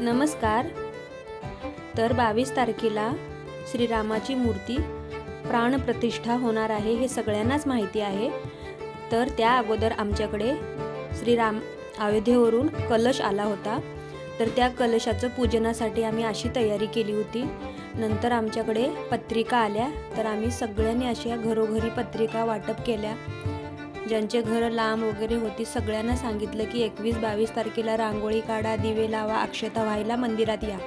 नमस्कार. तर बावीस तारखेला श्रीरामाची मूर्ती प्राणप्रतिष्ठा होणार आहे हे सगळ्यांनाच माहिती आहे. तर त्या अगोदर आमच्याकडे श्रीराम अयोध्येवरून कलश आला होता. तर त्या कलशाचं पूजनासाठी आम्ही अशी तयारी केली होती. नंतर आमच्याकडे पत्रिका आल्या. तर आम्ही सगळ्यांनी अशा घरोघरी पत्रिका वाटप केल्या. ज्यांचे घरं लांब वगैरे होती सगळ्यांना सांगितलं की एकवीस बावीस तारखेला रांगोळी काढा दिवे लावा अक्षता व्हायला मंदिरात या.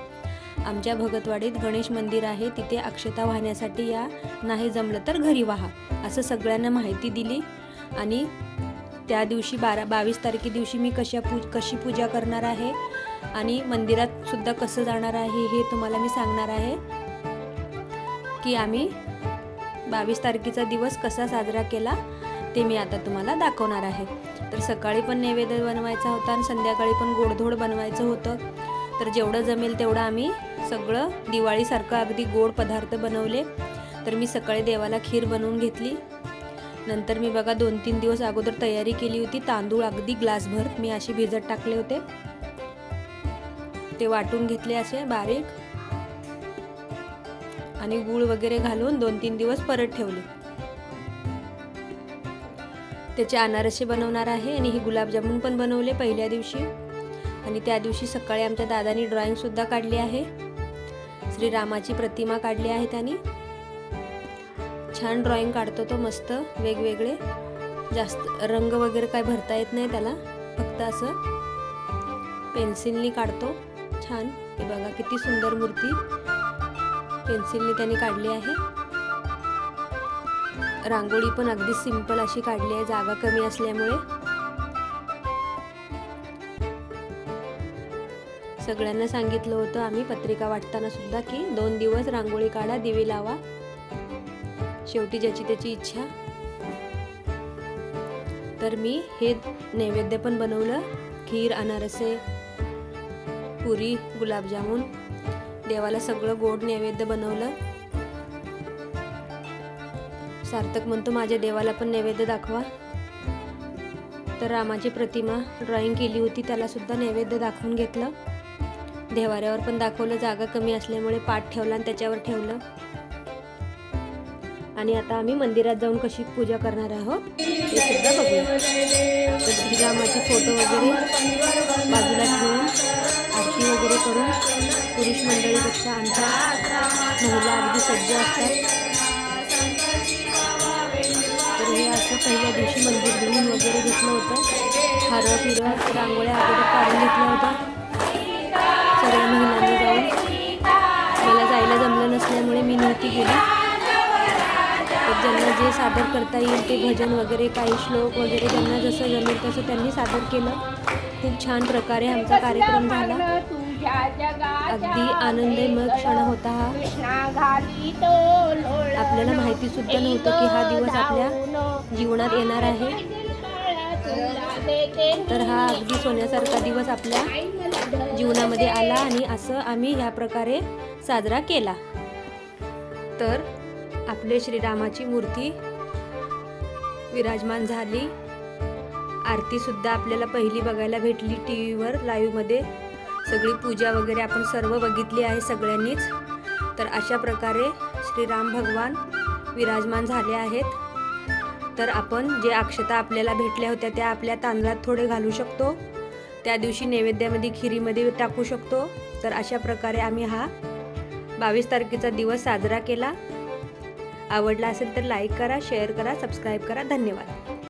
आमच्या भगतवाडीत गणेश मंदिर आहे तिथे अक्षता वाहण्यासाठी या. नाही जमलं तर घरी वाहा असं सगळ्यांना माहिती दिली. आणि त्या दिवशी बारा बावीस तारखे दिवशी मी कशा पू कशी पूजा करणार आहे आणि मंदिरात सुद्धा कसं जाणार आहे हे तुम्हाला मी सांगणार आहे की आम्ही बावीस तारखेचा दिवस कसा साजरा केला. ते मी आता तुम्हाला दाखवणार आहे. तर सकाळी पण नैवेद्य बनवायचा होता आणि संध्याकाळी पण गोडधोड बनवायचं होतं. तर जेवढं जमेल तेवढं आम्ही सगळं दिवाळीसारखं अगदी गोड पदार्थ बनवले. तर मी सकाळी देवाला खीर बनवून घेतली. नंतर मी बघा दोन तीन दिवस अगोदर तयारी केली होती. तांदूळ अगदी ग्लासभर मी अशी भिजत टाकले होते. ते वाटून घेतले असे बारीक. आणि गूळ वगैरे घालून दोन तीन दिवस परत ठेवले. त्याचे अनारसे बनवणार आहे आणि हे गुलाबजामुन पण बनवले पहिल्या दिवशी. आणि त्या दिवशी सकाळी आमच्या दादानी ड्रॉइंगसुद्धा काढली आहे. श्रीरामाची प्रतिमा काढली आहे त्यांनी. छान ड्रॉइंग काढतो तो मस्त वेगवेगळे. जास्त रंग वगैरे काय भरता येत नाही त्याला. फक्त असं पेन्सिलनी काढतो. छान. हे बघा किती सुंदर मूर्ती. पेन्सिलनी त्यांनी काढली आहे. रांगोळी पण अगदी सिंपल अशी काढली आहे जागा कमी असल्यामुळे. सगळ्यांना सांगितलं होतं आम्ही पत्रिका वाटताना सुद्धा की दोन दिवस रांगोळी काढा दिवे लावा. शेवटी ज्याची त्याची इच्छा. तर मी हे नैवेद्य पण बनवलं खीर अनारसे पुरी गुलाबजामुन. देवाला सगळं गोड नैवेद्य बनवलं. सार्थक म्हणतो माझ्या देवाला पण नैवेद्य दाखवा. तर रामाची प्रतिमा ड्रॉईंग केली होती त्याला सुद्धा नैवेद्य दाखवून घेतलं. देवाऱ्यावर पण दाखवलं जागा कमी असल्यामुळे पाठ ठेवला आणि त्याच्यावर ठेवलं. आणि आता आम्ही मंदिरात जाऊन कशी पूजा करणार आहोत ते सुद्धा बघूया. तर श्रीरामाचे फोटो वगैरे बाजूला ठेवून आरती वगैरे करून पुरुष मंडळीपेक्षा आमच्या महिला अगदी सज्ज असतात. पहिल्या दिवशी मंदिर धुवून वगैरे घेतलं होतं. हारं फिरं रांगोळ्या वगैरे काढून घेतल्या होत्या. सगळ्या महिलांनी जाऊन. मला जायला जमलं नसल्यामुळे मी नव्हती गेली. तर ज्यांना जे सादर करता येईल ते भजन वगैरे काही श्लोक वगैरे ज्यांना जसं जमेल तसं त्यांनी सादर केलं. खूप छान प्रकारे आमचा कार्यक्रम झाला. अगदी आनंदमय क्षण होता हा. आपल्याला माहिती सुद्धा नव्हतं की हा दिवस आपल्या जीवनात येणार आहे. तर हा अगदी सोन्यासारखा दिवस आपल्या जीवनामध्ये आला आणि असं आम्ही ह्या प्रकारे साजरा केला. तर आपले श्रीरामाची मूर्ती विराजमान झाली. आरतीसुद्धा आपल्याला पहिली बघायला भेटली टी व्हीवर लाईव्हमध्ये. सगळी पूजा वगैरे आपण सर्व बघितली आहे सगळ्यांनीच. तर अशा प्रकारे श्रीराम भगवान विराजमान झाले आहेत. तर आपण जे अक्षता आपल्याला भेटल्या होत्या त्या आपल्या तांदळात थोडे घालू शकतो. त्या दिवशी नैवेद्यामध्ये खिरीमध्ये टाकू शकतो. तर अशा प्रकारे आम्ही हा बावीस तारखेचा दिवस साजरा केला. आवडला असेल तर लाईक करा शेअर करा सबस्क्राईब करा. धन्यवाद.